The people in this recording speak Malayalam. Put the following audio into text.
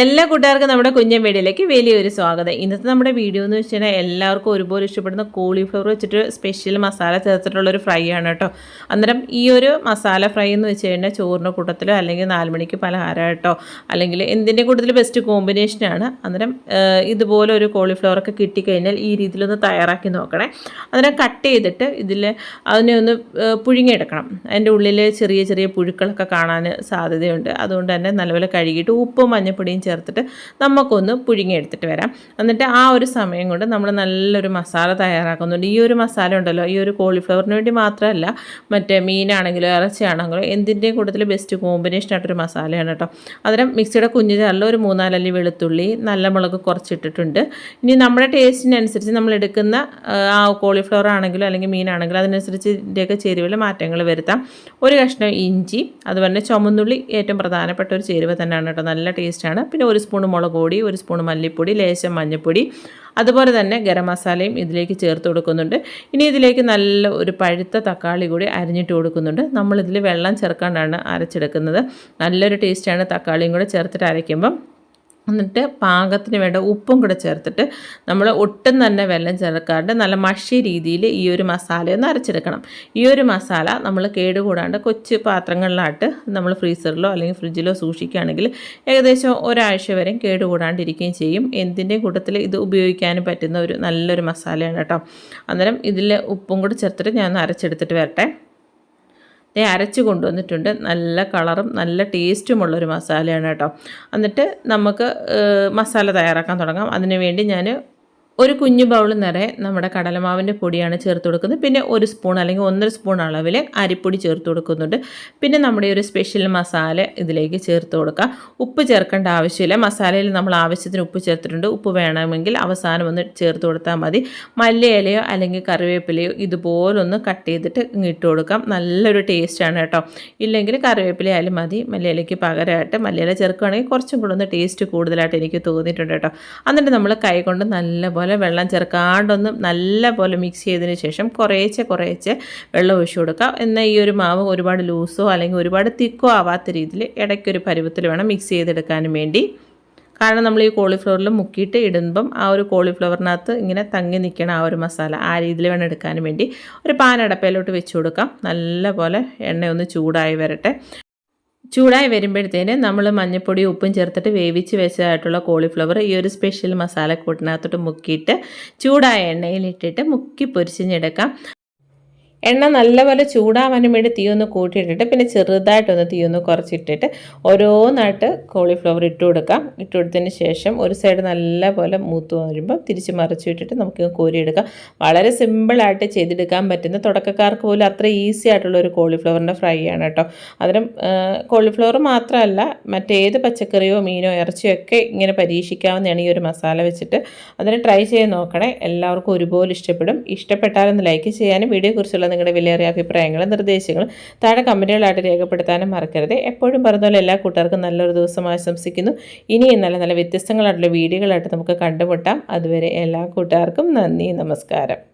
എല്ലാ കൂട്ടുകാർക്കും നമ്മുടെ കുഞ്ഞൻ വീഡിയോയിലേക്ക് വലിയൊരു സ്വാഗതം. ഇന്നത്തെ നമ്മുടെ വീഡിയോ എന്ന് വെച്ച് കഴിഞ്ഞാൽ എല്ലാവർക്കും ഒരുപോലെ ഇഷ്ടപ്പെടുന്ന കോളിഫ്ലവർ വെച്ചിട്ട് സ്പെഷ്യൽ മസാല ചേർത്തിട്ടുള്ളൊരു ഫ്രൈ ആണ് കേട്ടോ. അന്നേരം ഈ ഒരു മസാല ഫ്രൈ എന്ന് വെച്ച് കഴിഞ്ഞാൽ ചോറിന്റെ കൂട്ടത്തിലോ അല്ലെങ്കിൽ നാലുമണിക്ക് പലഹാരമായിട്ടോ അല്ലെങ്കിൽ എന്തിന്റെ കൂട്ടത്തിൽ ബെസ്റ്റ് കോമ്പിനേഷനാണ് അന്നേരം ഇതുപോലെ ഒരു കോളിഫ്ലവറൊക്കെ കിട്ടിക്കഴിഞ്ഞാൽ ഈ രീതിയിലൊന്ന് തയ്യാറാക്കി നോക്കണേ. അന്നേരം കട്ട് ചെയ്തിട്ട് ഇതിൽ അതിനെ ഒന്ന് പുഴുങ്ങിയെടുക്കണം. അതിന്റെ ഉള്ളിൽ ചെറിയ ചെറിയ പുഴുക്കളൊക്കെ കാണാൻ സാധ്യതയുണ്ട്. അതുകൊണ്ട് തന്നെ നല്ലപോലെ കഴുകിയിട്ട് ഉപ്പും മഞ്ഞപ്പൊടിയും ചേർത്തിട്ട് നമുക്കൊന്ന് പുഴുങ്ങിയെടുത്തിട്ട് വരാം. എന്നിട്ട് ആ ഒരു സമയം കൊണ്ട് നമ്മൾ നല്ലൊരു മസാല തയ്യാറാക്കുന്നുണ്ട്. ഈ ഒരു മസാല ഉണ്ടല്ലോ ഈ ഒരു കോളിഫ്ലവറിന് വേണ്ടി മാത്രമല്ല മറ്റേ മീനാണെങ്കിലോ ഇറച്ചിയാണെങ്കിലോ എന്തിന്റെയും കൂട്ടത്തിൽ ബെസ്റ്റ് കോമ്പിനേഷൻ ആയിട്ടൊരു മസാലയാണ് കേട്ടോ. അന്നേരം മിക്സിയുടെ കുഞ്ഞു ചാറിൽ ഒരു മൂന്നാലല്ലി വെളുത്തുള്ളി നല്ല മുളക് കുറച്ചിട്ടിട്ടുണ്ട്. ഇനി നമ്മുടെ ടേസ്റ്റിനനുസരിച്ച് നമ്മൾ എടുക്കുന്ന ആ, കോളിഫ്ലവർ ആണെങ്കിലോ അല്ലെങ്കിൽ മീനാണെങ്കിലോ അതിനനുസരിച്ച് ഇതിന്റെയൊക്കെ ചേരുവയിൽ മാറ്റങ്ങൾ വരുത്താം. ഒരു കഷ്ണം ഇഞ്ചി അതുപോലെ ചുമന്നുള്ളി ഏറ്റവും പ്രധാനപ്പെട്ട ഒരു ചേരുവ തന്നെയാണ് കേട്ടോ. നല്ല ടേസ്റ്റാണ് പിന്നെ ഒരു സ്പൂൺ മുളക് പൊടി ഒരു സ്പൂൺ മല്ലിപ്പൊടി ലേശം മഞ്ഞൾപ്പൊടി അതുപോലെ തന്നെ ഗരം മസാലയും ഇതിലേക്ക് ചേർത്ത് കൊടുക്കുന്നുണ്ട്. ഇനി ഇതിലേക്ക് നല്ല ഒരു പഴുത്ത തക്കാളി കൂടി അരിഞ്ഞിട്ട് കൊടുക്കുന്നുണ്ട്. നമ്മളിതിൽ വെള്ളം ചേർക്കാണ്ടാണ് അരച്ചെടുക്കുന്നത്. നല്ലൊരു ടേസ്റ്റാണ് തക്കാളിയും കൂടെ ചേർത്തിട്ട് അരയ്ക്കുമ്പം. എന്നിട്ട് പാകത്തിന് വേണ്ട ഉപ്പും കൂടെ ചേർത്തിട്ട് നമ്മൾ ഒട്ടും തന്നെ വെള്ളം ചേർക്കാണ്ട് നല്ല മഷി രീതിയിൽ ഈ ഒരു മസാല അരച്ചെടുക്കണം. ഈ ഒരു മസാല നമ്മൾ കേടുകൂടാണ്ട് കൊച്ചു പാത്രങ്ങളിലായിട്ട് നമ്മൾ ഫ്രീസറിലോ അല്ലെങ്കിൽ ഫ്രിഡ്ജിലോ സൂക്ഷിക്കുകയാണെങ്കിൽ ഏകദേശം ഒരാഴ്ച വരെയും കേടുകൂടാണ്ടിരിക്കുകയും ചെയ്യും. എന്തിന്റെ കൂട്ടത്തിൽ ഇത് ഉപയോഗിക്കാനും പറ്റുന്ന ഒരു നല്ലൊരു മസാലയാണ് കേട്ടോ. അന്നേരം ഇതിൽ ഉപ്പും കൂടെ ചേർത്തിട്ട് ഞാൻ അരച്ചെടുത്തിട്ട് വരട്ടെ. ദേ അരച്ച് കൊണ്ടുവന്നിട്ടുണ്ട്. നല്ല കളറും നല്ല ടേസ്റ്റുമുള്ളൊരു മസാലയാണ് കേട്ടോ. എന്നിട്ട് നമുക്ക് മസാല തയ്യാറാക്കാൻ തുടങ്ങാം. അതിനുവേണ്ടി ഞാൻ ഒരു കുഞ്ഞു ബൗൾ നിറയെ നമ്മുടെ കടലമാവിന്റെ പൊടിയാണ് ചേർത്ത് കൊടുക്കുന്നത്. പിന്നെ ഒരു സ്പൂൺ അല്ലെങ്കിൽ ഒന്നര സ്പൂൺ അളവിൽ അരിപ്പൊടി ചേർത്ത് കൊടുക്കുന്നുണ്ട്. പിന്നെ നമ്മുടെ ഒരു സ്പെഷ്യൽ മസാല ഇതിലേക്ക് ചേർത്ത് കൊടുക്കുക ഉപ്പ് ചേർക്കേണ്ട ആവശ്യമില്ല. മസാലയിൽ നമ്മൾ ആവശ്യത്തിന് ഉപ്പ് ചേർത്തിട്ടുണ്ട്. ഉപ്പ് വേണമെങ്കിൽ അവസാനം ഒന്ന് ചേർത്ത് കൊടുത്താൽ മതി. മല്ലിയിലയോ അല്ലെങ്കിൽ കറിവേപ്പിലയോ ഇതുപോലൊന്ന് കട്ട് ചെയ്തിട്ട് ഇട്ട് കൊടുക്കാം. നല്ലൊരു ടേസ്റ്റാണ് കേട്ടോ. ഇല്ലെങ്കിൽ കറിവേപ്പില ആയാലും മതി. മല്ലിയിലയ്ക്ക് പകരമായിട്ട് മല്ലിയില ചേർക്കുകയാണെങ്കിൽ കുറച്ചും കൂടെ ഒന്ന് ടേസ്റ്റ് കൂടുതലായിട്ട് എനിക്ക് തോന്നിയിട്ടുണ്ട് കേട്ടോ. എന്നിട്ട് നമ്മൾ കൈ കൊണ്ട് നല്ലപോലെ വെള്ളം ചേർക്കാണ്ടൊന്ന് നല്ലപോലെ മിക്സ് ചെയ്തതിന് ശേഷം കുറേശ്ശെ കുറേശ്ശെ വെള്ളം ഒഴിച്ചു കൊടുക്കുക എന്നാൽ ഈ ഒരു മാവ് ഒരുപാട് ലൂസോ അല്ലെങ്കിൽ ഒരുപാട് തിക്കോ ആവാത്ത രീതിയിൽ ഇടയ്ക്കൊരു പരുവത്തിൽ വേണം മിക്സ് ചെയ്തെടുക്കാനും വേണ്ടി. കാരണം നമ്മൾ ഈ കോളിഫ്ലവറിൽ മുക്കിയിട്ട് ഇടുമ്പം ആ ഒരു കോളിഫ്ലവറിനകത്ത് ഇങ്ങനെ തങ്ങി നിൽക്കണം ആ ഒരു മസാല ആ രീതിയിൽ വേണം എടുക്കാനും വേണ്ടി. ഒരു പാൻ അടപ്പയിലോട്ട് വെച്ച് കൊടുക്കാം. നല്ലപോലെ എണ്ണ ഒന്ന് ചൂടായി വരട്ടെ. ചൂടായി വരുമ്പോഴത്തേന് നമ്മൾ മഞ്ഞൾപ്പൊടി ഉപ്പും ചേർത്തിട്ട് വേവിച്ച് വെച്ചതായിട്ടുള്ള കോളിഫ്ലവർ ഈ ഒരു സ്പെഷ്യൽ മസാല കൂട്ടിനകത്തോട്ട് മുക്കിയിട്ട് ചൂടായ എണ്ണയിലിട്ടിട്ട് മുക്കി പൊരിച്ചിഞ്ഞെടുക്കാം എണ്ണ നല്ലപോലെ ചൂടാവാനും വേണ്ടി തീ ഒന്ന് കൂട്ടിയിട്ടിട്ട് പിന്നെ ചെറുതായിട്ടൊന്ന് തീ ഒന്ന് കുറച്ചിട്ടിട്ട് ഓരോന്നായിട്ട് കോളിഫ്ലവർ ഇട്ട് കൊടുക്കാം. ഇട്ട് കൊടുത്തതിന് ശേഷം ഒരു സൈഡ് നല്ലപോലെ മൂത്ത് വരുമ്പോൾ തിരിച്ച് മറിച്ച് വിട്ടിട്ട് നമുക്ക് കോരിയെടുക്കാം. വളരെ സിമ്പിളായിട്ട് ചെയ്തെടുക്കാൻ പറ്റുന്ന തുടക്കക്കാർക്ക് പോലും അത്ര ഈസി ആയിട്ടുള്ള ഒരു കോളിഫ്ലവറിന്റെ ഫ്രൈ ആണ് കേട്ടോ. അതിനും കോളിഫ്ലവർ മാത്രമല്ല മറ്റേത് പച്ചക്കറിയോ മീനോ ഇറച്ചിയോ ഒക്കെ ഇങ്ങനെ പരീക്ഷിക്കാവുന്നതാണ് ഈ ഒരു മസാല വെച്ചിട്ട്. അതിന് ട്രൈ ചെയ്ത് നോക്കണേ. എല്ലാവർക്കും ഒരുപോലെ ഇഷ്ടപ്പെടും. ഇഷ്ടപ്പെട്ടാലൊന്ന് ലൈക്ക് ചെയ്യാനും വീഡിയോ വീഡിയോയെക്കുറിച്ചുള്ള നിങ്ങളുടെ വിലയേറിയ അഭിപ്രായങ്ങളും നിർദ്ദേശങ്ങളും താഴെ കമന്റുകളായിട്ട് രേഖപ്പെടുത്താനും മറക്കരുത്. എപ്പോഴും പറഞ്ഞ പോലെ എല്ലാ കൂട്ടുകാർക്കും നല്ലൊരു ദിവസം ആശംസിക്കുന്നു. ഇനിയും നല്ല നല്ല വ്യത്യസ്തങ്ങളായിട്ടുള്ള വീഡിയോകളായിട്ട് നമുക്ക് കണ്ടുമുട്ടാം. അതുവരെ എല്ലാ കൂട്ടുകാർക്കും നന്ദി നമസ്കാരം.